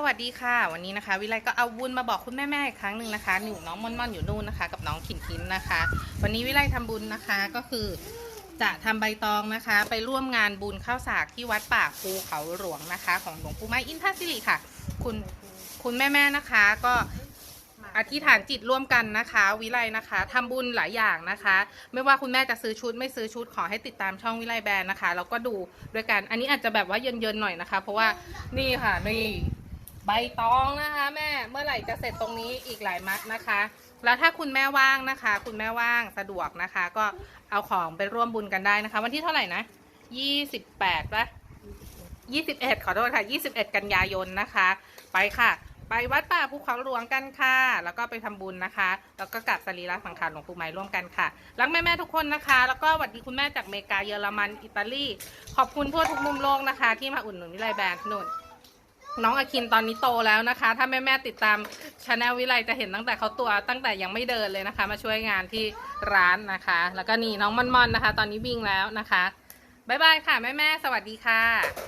สวัสดีค่ะ วันนี้นะคะ วิไลก็เอาวุญมาบอกคุณแม่ๆอีกครั้งหนึ่งนะคะหนูน้องม่อนม่อนอยู่นู่นนะคะ กับน้องขินขินนะคะ วันนี้วิไลทำบุญนะคะก็คือ จะทำใบตองนะคะ ไปร่วมงานบุญข้าวสากที่วัดป่าภูเขาหลวงนะคะ ของหลวงปู่ไม้อินทสิริค่ะ คุณคุณแม่ๆนะคะก็อธิษฐานจิตร่วมกันนะคะ วิไลนะคะทำบุญหลายอย่างนะคะ ไม่ว่าคุณแม่จะซื้อชุดไม่ซื้อชุดขอให้ติดตามช่องวิไลแบรนด์นะคะแล้วก็ดูด้วยกัน อันนี้อาจจะแบบว่าเยินๆหน่อยนะคะ เพราะว่านี่ค่ะนี่ ใบตองนะคะแม่เมื่อไหร่จะเสร็จตรงนี้อีกหลายมัดนะคะ แล้วถ้าคุณแม่ว่างนะคะ คุณแม่ว่างสะดวกนะคะ ก็เอาของไปร่วมบุญกันได้นะคะ วันที่เท่าไหร่นะยี่สิบแปดปะยี่สิบเอ็ดขอโทษค่ะยี่สิบเอ็ดกันยายนนะคะ ไปค่ะ ไปวัดป่าภูเขาหลวงกันค่ะ แล้วก็ไปทำบุญนะคะ แล้วก็กราบสรีระสังขารหลวงปู่ไม้ร่วมกันค่ะรักแม่ๆทุกคนนะคะ แล้วก็สวัสดีคุณแม่จากเมกาเยอรมันอิตาลีขอบคุณทั่วทุกมุมโลกนะคะ ที่มาอุดหนุนวิไลแบรนด์นุ่น น้องอาคินตอนนี้โตแล้วนะคะ ถ้าแม่แม่ติดตามชาแนลวิไลจะเห็นตั้งแต่เขาตัวตั้งแต่ยังไม่เดินเลยนะคะ มาช่วยงานที่ร้านนะคะ แล้วก็นี่น้องมอนมอนนะคะ ตอนนี้วิ่งแล้วนะคะบ๊ายบายค่ะแม่แม่สวัสดีค่ะ